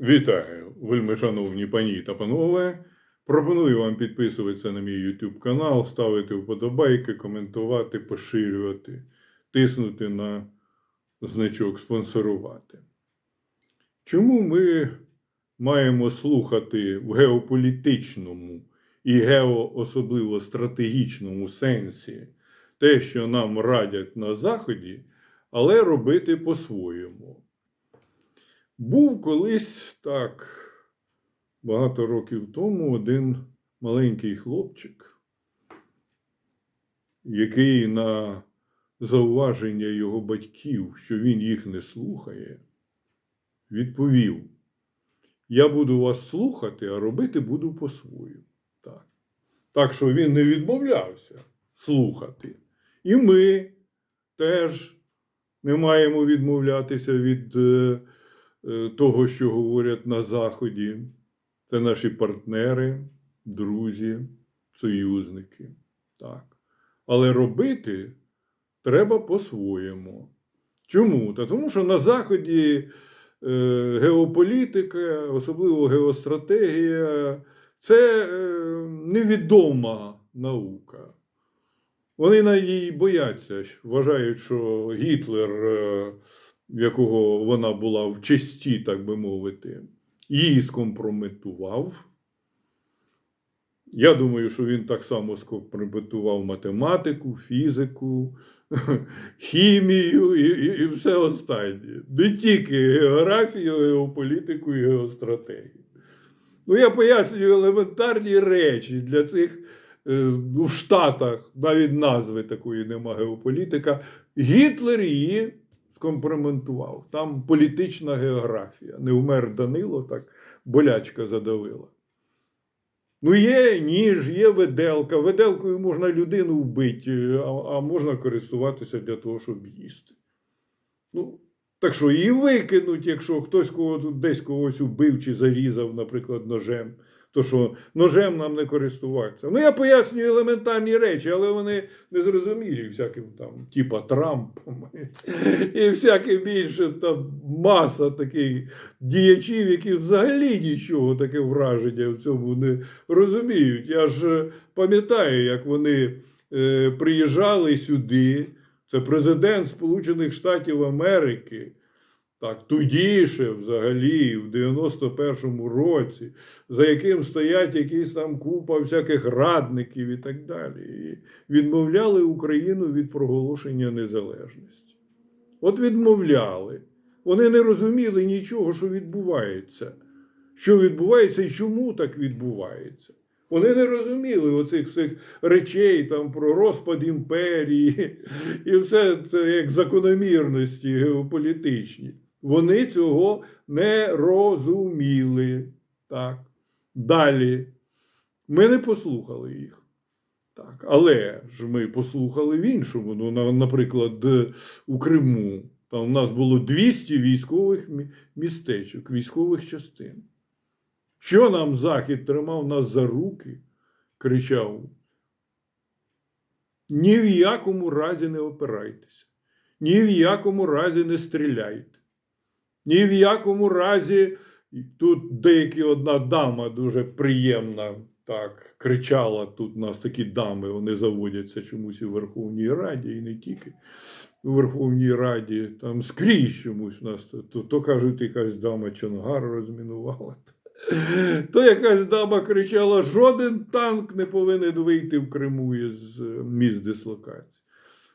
Вітаю, вельми шановні пані та панове. Пропоную вам підписуватися на мій YouTube канал, ставити вподобайки, коментувати, поширювати, тиснути на значок спонсорувати. Чому ми маємо слухати в геополітичному і геоособливо стратегічному сенсі те, що нам радять на Заході, але робити по-своєму? Був колись так багато років тому один маленький хлопчик, який на зауваження його батьків, що він їх не слухає, відповів: Я буду вас слухати, а робити буду по-своєму. Так. так що він не відмовлявся слухати. І ми теж не маємо відмовлятися від. Е, того, що говорять на Заході. Це наші партнери, друзі, союзники. Так. Але робити треба по-своєму. Чому? Та тому що на Заході е, геополітика, особливо геостратегія, це е, невідома наука. Вони на її бояться, вважають, що Гітлер, в якого вона була в честі, так би мовити, її скомпрометував. Я думаю, що він так само скомпрометував математику, фізику, хімію і, і, і все останнє. Не тільки географію, геополітику і геостратегію. Ну, я пояснюю елементарні речі для цих ну, в Штатах навіть назви такої нема геополітика. Гітлер її скомпроментував. Там політична географія. Не вмер Данило, так болячка задавила. Ну, є ніж, є виделка. Виделкою можна людину вбити, а, а можна користуватися для того, щоб їсти. Ну, так що її викинуть, якщо хтось кого, десь когось убив чи зарізав, наприклад, ножем. То що ножем нам не користуватися. Ну, я пояснюю елементарні речі, але вони незрозумілі всяким там, типа Трампом і всяке більше там маса таких діячів, які взагалі нічого таке враження в цьому не розуміють. Я ж пам'ятаю, як вони е, приїжджали сюди. Це президент Сполучених Штатів Америки. Так, тоді ще взагалі, в 91-му році, за яким стоять якісь там купа всяких радників і так далі. І відмовляли Україну від проголошення незалежності. От відмовляли. Вони не розуміли нічого, що відбувається. Що відбувається і чому так відбувається. Вони не розуміли оцих всіх речей там про розпад імперії і все це як закономірності геополітичні. Вони цього не розуміли. Так. Далі. Ми не послухали їх. Так. Але ж ми послухали в іншому. Ну, наприклад, у Криму. Там у нас було 200 військових містечок, військових частин. Що нам Захід тримав нас за руки, кричав. Ні в якому разі не опирайтеся, ні в якому разі не стріляйте, ні в якому разі. Тут деякі одна дама дуже приємна так кричала. Тут у нас такі дами, вони заводяться чомусь і в Верховній Раді, і не тільки у Верховній Раді, там скрізь чомусь у нас. То, то, кажуть, якась дама Чонгар розмінувала. То якась дама кричала: жоден танк не повинен вийти в Криму із е, місць дислокації.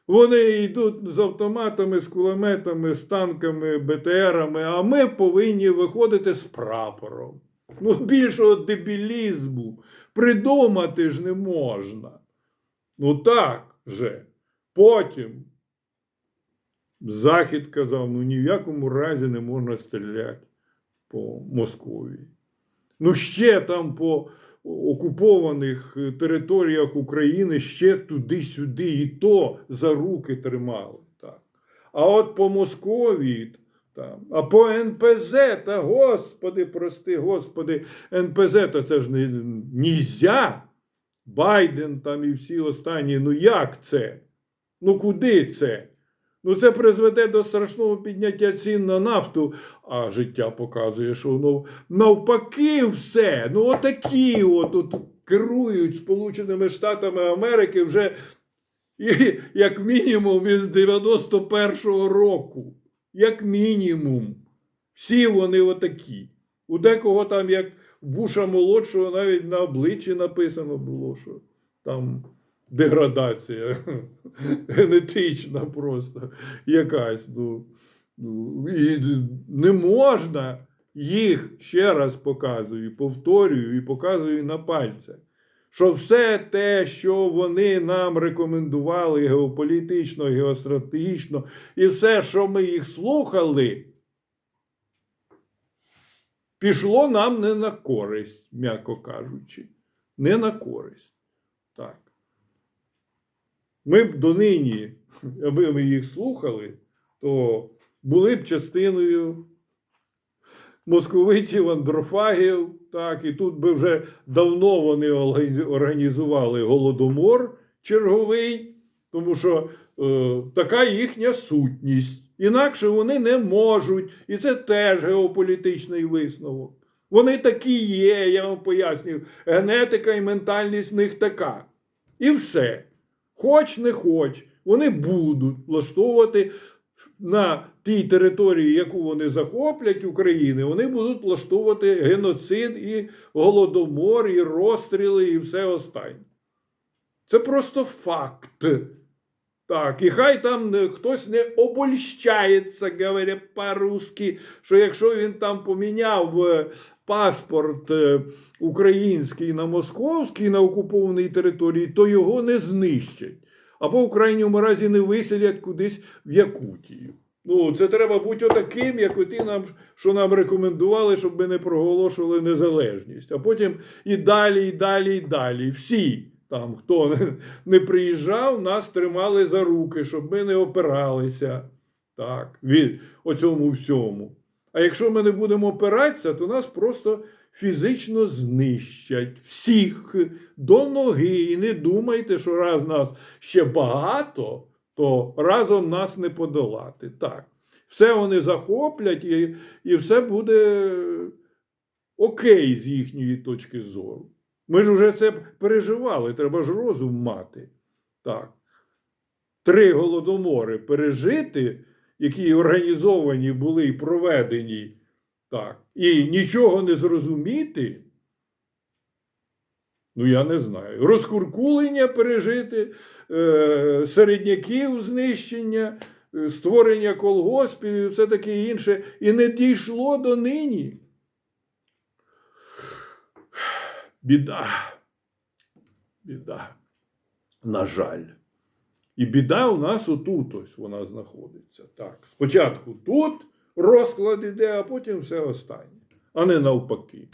Вони йдуть з автоматами, з кулеметами, з танками, БТРами, а ми повинні виходити з прапором. Ну, більшого дебілізму придумати ж не можна. Ну так же. Потім Захід казав: ну ні в якому разі не можна стріляти по Московії. Ну, ще там по окупованих е, територіях України ще туди-сюди, і то за руки тримали. Так. А от по Московії, там, а по НПЗ, та господи, прости, господи, НПЗ, та це ж не нізя. Байден там і всі останні. Ну як це? Ну куди це? Ну, це призведе до страшного підняття цін на нафту, а життя показує, що воно навпаки все. Ну, отакі от, от керують Сполученими Штатами Америки вже як мінімум із 91-го року. Як мінімум. Всі вони отакі. У декого там, як Буша молодшого, навіть на обличчі написано було, що там деградація генетична просто якась. Ну, ну, і не можна їх ще раз показую, повторюю і показую на пальцях. Що все те, що вони нам рекомендували геополітично, геостратегічно, і все, що ми їх слухали, пішло нам не на користь, м'яко кажучи. Не на користь. Так. Ми б донині, аби ми їх слухали, то були б частиною московитів, андрофагів. Так, і тут би вже давно вони організували голодомор черговий, тому що е, така їхня сутність. Інакше вони не можуть. І це теж геополітичний висновок. Вони такі є, я вам пояснюю. Генетика і ментальність в них така. І все. Хоч не хоч, вони будуть влаштовувати на тій території, яку вони захоплять України, вони будуть влаштовувати геноцид і голодомор, і розстріли, і все останнє. Це просто факт. Так, і хай там хтось не обольщається, говоря по-русски, що якщо він там поміняв е, паспорт е, український на московський на окупованій території, то його не знищать. Або в крайньому разі не виселять кудись в Якутію. Ну, це треба бути отаким, як оті нам, що нам рекомендували, щоб ми не проголошували незалежність. А потім і далі, і далі, і далі. Всі там, хто не, приїжджав, нас тримали за руки, щоб ми не опиралися так, від оцьому всьому. А якщо ми не будемо опиратися, то нас просто фізично знищать всіх до ноги. І не думайте, що раз нас ще багато, то разом нас не подолати. Так. Все вони захоплять, і, і все буде окей з їхньої точки зору. Ми ж вже це переживали, треба ж розум мати. Так. Три голодомори пережити, які організовані були і проведені, так, і нічого не зрозуміти. Ну, я не знаю. Розкуркулення пережити, е, середняків знищення, е, створення колгоспів і все таке інше. І не дійшло до нині. Біда. Біда. На жаль. І біда у нас отут ось вона знаходиться. Так. Спочатку тут розклад іде, а потім все останнє, а не навпаки.